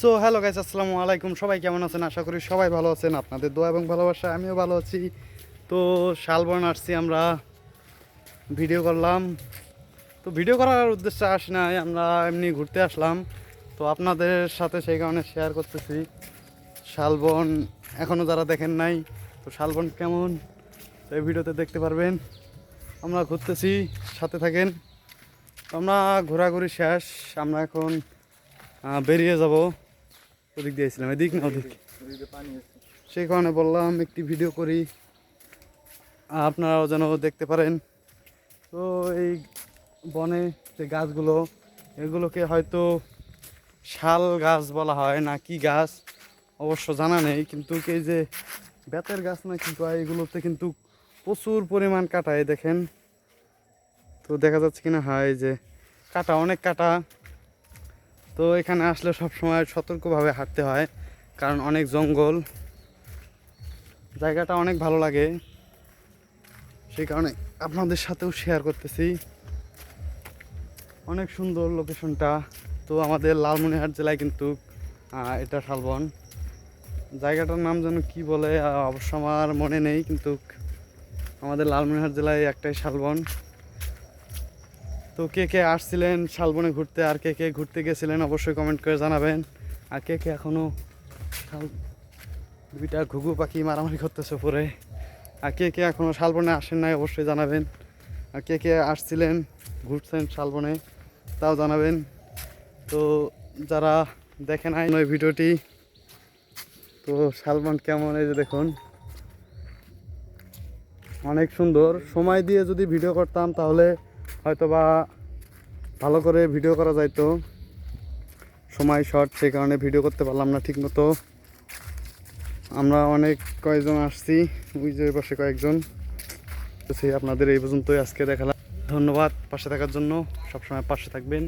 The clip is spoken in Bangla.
সো হ্যালো গাইস আসসালামু আলাইকুম। সবাই কেমন আছেন? আশা করি সবাই ভালো আছেন। আপনাদের দোয়া এবং ভালোবাসা আমিও ভালো আছি। তো, শালবন আসছি আমরা। ভিডিও করলাম। তো, ভিডিও করার উদ্দেশ্যে আসি নাই। আমরা এমনি ঘুরতে আসলাম। তো, আপনাদের সাথে সেই কারণে শেয়ার করতেছি। শালবন এখনও যারা দেখেন নাই, তো শালবন কেমন? এই ভিডিওতে দেখতে পারবেন। আমরা ঘুরতেছি, সাথে থাকেন। আমরা ঘোরাঘুরি শেষ। আমরা এখন বেরিয়ে যাব। ওদিক দিয়ে দিয়েছিলাম এদিক না ওদিক? সেই কারণে বললাম একটি ভিডিও করি। আপনারাও যেন দেখতে পারেন। তো এই বনে যে গাছগুলো এগুলোকে হয়তো শাল গাছ বলা হয় না কি গাছ অবশ্য জানা নেই। কিন্তু এই যে বেতের গাছ না কি কয় এগুলোতে কিন্তু প্রচুর পরিমাণ কাটায় দেখেন। তো দেখা যাচ্ছে কিনা হয় যে কাটা অনেক কাটা। তো এখানে আসলে সব সময় সতর্কভাবে হাঁটতে হয়, কারণ অনেক জঙ্গল। জায়গাটা অনেক ভালো লাগে। সেই কারণে আপনাদের সাথেও শেয়ার করতেছি। অনেক সুন্দর লোকেশনটা তো আমাদের লালমনিরহাট জেলায় কিন্তু এটা শালবন। জায়গাটার নাম যেন কি বলে অবশ্য আমার মনে নেই, কিন্তু আমাদের লালমনিরহাট জেলায় একটাই শালবন। তো কে কে আসছিলেন শালবনে ঘুরতে আর কে কে ঘুরতে গেছিলেন অবশ্যই কমেন্ট করে জানাবেন। আর কে কে এখনও শাল দুইটা ঘুঘু পাখি মারামারি করতেছে পরে আর কে কে এখনও শালবনে আসেন নাই অবশ্যই জানাবেন। আর কে কে আসছিলেন, ঘুরছেন শালবনে তাও জানাবেন। তো যারা দেখে নাই ওই ভিডিওটি, তো শালবন কেমন এই যে দেখুন। অনেক সুন্দর। সময় দিয়ে যদি ভিডিও করতাম তাহলে হয়তো বা ভালো করে ভিডিও করা যাইতো। সময় শর্ট সেই কারণে ভিডিও করতে পারলাম না ঠিক মতো আমরা অনেক কয়েকজন আসছি, ওই যে পাশে কয়েকজন। তো সেই আপনাদের এই পর্যন্তই আজকে দেখালাম। ধন্যবাদ পাশে থাকার জন্য। সবসময় পাশে থাকবেন।